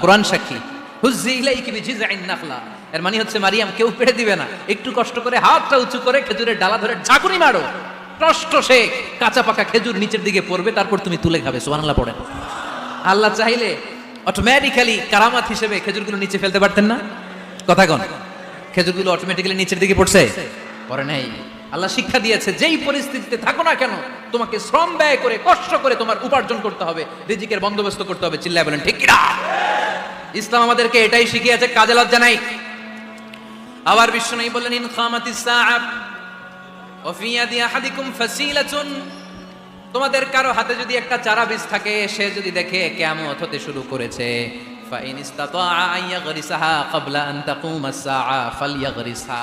কোরআন সাক্ষী, হুজ্জি ইলাইকি বিজিযিন নাখলা। এর মানে হচ্ছে মারিয়াম, কেউ পেড়ে দিবে না। একটু কষ্ট করে হাতটা উঁচু করে খেজুরের ডালা ধরে ঝাঁকুনি মারো। কষ্ট সে কাঁচা পাকা খেজুর নিচের দিকে পড়বে, তারপর তুমি তুলে খাবে। সুবহানাল্লাহ পড়েন। আল্লাহ চাইলে অটোমেটিক্যালি কারামাত হিসেবে খেজুরগুলো নিচে ফেলতে পারতেন না? কথা কন। খেজুরগুলো অটোমেটিক্যালি নিচের দিকে পড়ছে? পড়ে নাই। আল্লাহ শিক্ষা দিয়েছে, যেই পরিস্থিতিতে থাকো না কেন, তোমাকে শ্রম ব্যয় করে, কষ্ট করে তোমার উপার্জন করতে হবে, রিজিকের বন্দোবস্ত করতে হবে, চিল্লায় বলেন, ঠিক কিনা? ইসলাম আমাদেরকে এটাই শিখিয়েছে, কাজে লজ্জা নাই। আবার বিশ্ব নেই বললেন, ইন খামাতিস সাআব ওফি আহাদিকুম ফাসিলাতুন। তোমাদের কারও হাতে যদি একটা চারা বীজ থাকে, সে যদি দেখে কেয়ামত হতে শুরু করেছে ফাইন ইস্তাতাআ আন ইয়াগরিসাহা ক্বাবলা আন ফালইয়াগরিসহা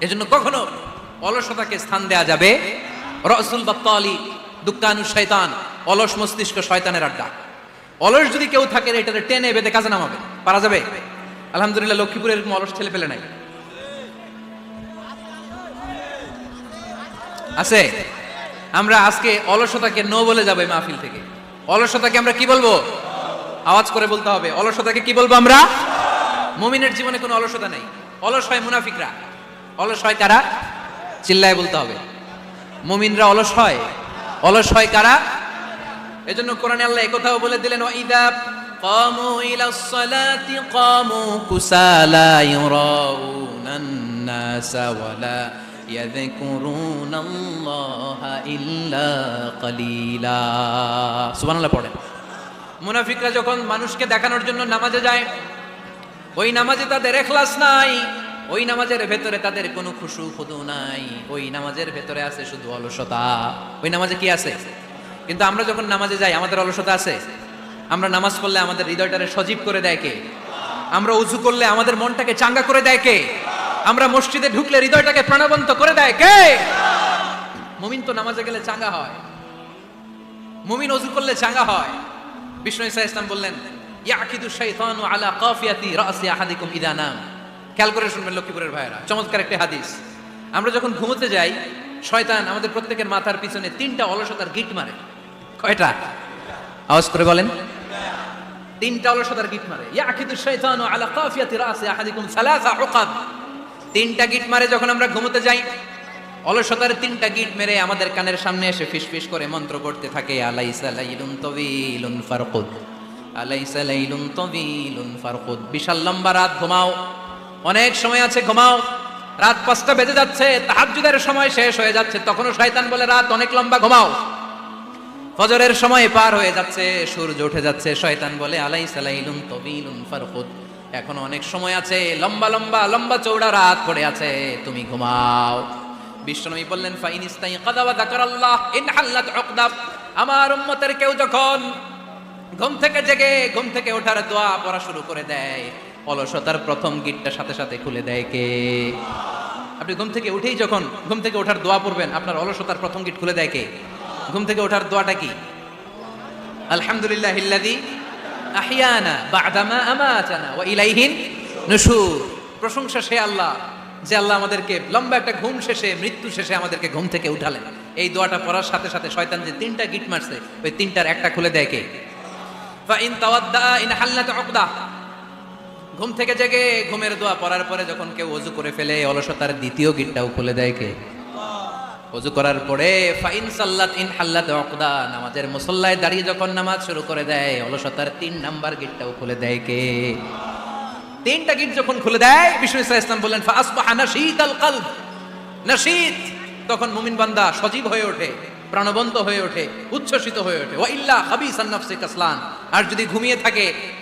এজন্য কখনো অলসতাকে স্থান দেয়া যাবে। রসুল বাত্তালি দুঃখানু শয়তান, অলস মস্তিষ্ক শয়তানের আড্ডা। অলস যদি কেউ থাকে এটাতে টেনে বেঁধে কাজে নামাবে। পারা যাবে? আলহামদুলিল্লাহ লক্ষ্মীপুরে এরকম অলস ছেলে পেলে নাই। আছে? আমরা আজকে অলসতাকে নো বলে যাব মাহফিল থেকে। অলসতাকে আমরা কি বলব? আওয়াজ করে বলতে হবে। অলসতাকে কি বলব আমরা? মুমিনের জীবনে কোনো অলসতা নেই। অলস হয় মুনাফিকরা। অলস হয় কারা চিল্লায় বলতে হবে মুমিনরা অলস হয় অলস হয় কারা এজন্য কোরআনে আল্লাহ একথাও বলে দিলেন ওয়াইদা قاموا إلى الصلاة قاموا كسالى يراءون الناس ولا يذكرون الله إلا قليلا সুবহান আল্লাহ পড়েন মুনাফিকরা যখন মানুষকে দেখানোর জন্য নামাজে যায় ওই নামাজে তাদের এখলাস নাই ওই নামাজের ভেতরে তাদের কোনো খুশু খুদু নাই। ওই নামাজের ভেতরে আছে শুধু অলসতা। ওই নামাজে কি আছে? কিন্তু আমরা যখন নামাজে যাই, আমাদের অলসতা আছে? আমরা নামাজ পড়লে আমাদের হৃদয়টারে সজীব করে দেয় কে? আমরা উজু করলে আমাদের মনটাকে চাঙ্গা করে দেয় কে? আমরা মসজিদে ঢুকলে হৃদয়টাকে প্রাণবন্ত করে দেয় কে? মুমিন তো নামাজে গেলে চাঙ্গা হয়। মুমিন অজু করলে চাঙ্গা হয়। বিষ্ণু ইসা ইসলাম বললেন ইয়াকিদু শাইতানু আলা কাফিয়াতি রাসি আহাদিকুম ইদা নাম। খেয়াল করে শুনবেন লক্ষ্মীপুরের ভাইরা চমৎকার একটা হাদিস। আমরা যখন ঘুমোতে যাই, শয়তান আমাদের প্রত্যেকের মাথার পিছনে তিনটা অলসতার গিট মারে। কয়টা? আওয়াজ করে বলেন। তিনটা অলসতার গিট মারে। ইয়াকিদু শাইতানু আলা কাফিয়াতি রাসি আহাদিকুম সালাসা উকাব তিনটা গিট মারে যখন আমরা ঘুমোতে যাই, অলসতার তিনটা গিট মেরে আমাদের কানের সামনে এসে ফিসফিস করে মন্ত্র পড়তে থাকে, আলাইসা লাইলুন তবিলুন ফারকুদ। আলাইসা লাইলুন তবিলুন ফারকুদ। বিশাল লম্বা রাত, ঘুমাও। অনেক সময় আছে, ঘুমাও। রাত পাঁচটা বেজে যাচ্ছে, তাহাজ্জুদের সময় শেষ হয়ে যাচ্ছে। তখনও শয়তান বলে, রাত অনেক লম্বা, ঘুমাও। ফজরের সময় পার হয়ে যাচ্ছে, সূর্য উঠে যাচ্ছে। শয়তান বলে আলাই সালাইলুন তবিলুন ফারকুদ এখনও অনেক সময় আছে, লম্বা লম্বা লম্বা চৌড়া রাত পড়ে আছে, তুমি ঘুমাও। বিশ্বনবী বললেন, ফাইন ইস্তাই কাদাওয়া যাকারাল্লাহ, ইন হাল্লাত উকদাব আমার উম্মতের কেউ যখন ঘুম থেকে জেগে, ঘুম থেকে ওঠার দোয়া পড়া শুরু করে দেয় অলসতার প্রথম গিটটা সাথে সাথে খুলে দেয় কে? আপনি ঘুম থেকে উঠেই যখন, ঘুম থেকে ওঠার দোয়া পড়বেন, আপনার অলসতার প্রথম গিট খুলে দেয় কে? ঘুম থেকে ওঠার দোয়াটা কি? আলহামদুলিল্লাহ ইল্লাযী আহিয়ানা বা'দামা ইলাইহিন প্রশংসা সে আল্লাহ, যে আল্লাহ আমাদেরকে লম্বা একটা ঘুম শেষে, মৃত্যু শেষে আমাদেরকে ঘুম থেকে উঠালেন। এই দোয়াটা পড়ার সাথে সাথে শয়তান যে তিনটা গিট মারছে, ওই তিনটার একটা খুলে দেয় কে? Fine তাওয়াদ্দা in উকদা। ঘুম থেকে জেগে ঘুমের দোয়া পড়ার পরে যখন কেউ অজু করে ফেলে, অলসতার দ্বিতীয় গিটটাও খুলে দেয় কে? অজু করার পরে, ফাইন সাল্লাত ইন হাল্লাত উকদা নামাজের মুসল্লায় দাঁড়িয়ে যখন নামাজ শুরু করে দেয়, অলসতার তিন নাম্বার গিটটাও খুলে দেয় কে? তিনটা গিট যখন খুলে দেয়, বিষ্ণু ইসলাম ইসলাম বললেন ফাসবাহা নাশীত আল কলব। নাশীত! তখন মুমিন বান্দা সজীব হয়ে ওঠে, প্রাণবন্ত হয়ে ওঠে, উচ্ছ্বসিত হয়ে ওঠে। ওয়া ইল্লা নাফসি কাসলান। আর যদি ঘুমিয়ে থাকে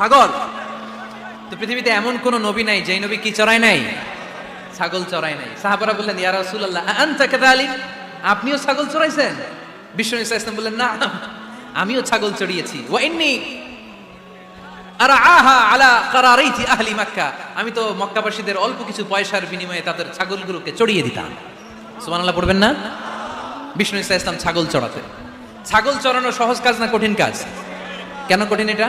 ছাগল তো পৃথিবীতে এমন কোন নবী নাই, যেই নবী কি চড়ায় নাই? ছাগল চড়ায় নাই। সাহাবারা বললেন, ইয়া রাসূলুল্লাহ, আনতা কাযালিক? আপনিও ছাগল চড়াইছেন? বিষ্ণু ইসা ইসলাম বললেন, না, আমিও ছাগল চড়িয়েছি। ওয়া ইন্নী আর আহা আলা কারারাইতি আহলি মক্কা। আমি তো মক্কাবাসীদের অল্প কিছু পয়সার বিনিময়ে তাদের ছাগলগুলোকে চড়িয়ে দিতাম। সুবহানাল্লাহ পড়বেন না? বিষ্ণু ইসা ইসলাম ছাগল চড়াতে ছাগল চড়ানো সহজ কাজ না কঠিন কাজ? কেন কঠিন এটা?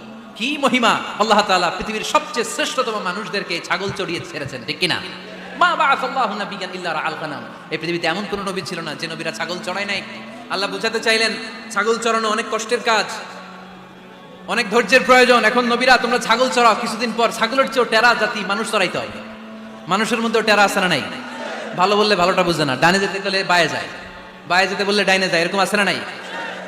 কি মহিমা? আল্লাহ তাআলা পৃথিবীর সবচেয়ে শ্রেষ্ঠতম মানুষদেরকে ছাগল চড়িয়ে ছেড়েছেন, ঠিক কি না মা বাআসাল্লাহু নাবিয়ান ইল্লা রাআল গানাম এই পৃথিবীতে এমন কোন নবী ছিল না যে নবীরা ছাগল চড়ায় নাই। আল্লাহ বুঝাতে চাইলেন, ছাগল চড়ানো অনেক কষ্টের কাজ, অনেক ধৈর্যের প্রয়োজন। এখন নবীরা, তোমরা ছাগল চড়াও, কিছুদিন পর ছাগলের চেয়েও টেরা জাতি মানুষ চড়াইতে হবে মানুষের মধ্যেও টেরা আছে না নাই? ভালো বললে ভালোটা বুঝে না, ডানে যেতে গেলে বায়ে যায়। বায়ে যেতে বললে ডাইনে যায়, এরকম আছে না নাই?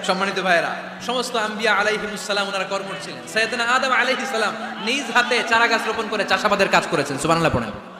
সম্মানিত ভাইয়েরা, সমস্ত আম্বিয়া আলাইহিমুসালাম ওনারা কর্মর ছিলেন। সৈয়দনা আদম আলাইহিস সালাম নিজ হাতে চারা গাছ রোপণ করে চাষাবাদের কাজ করেছেন। সুবানাল্লাহ পড়েন।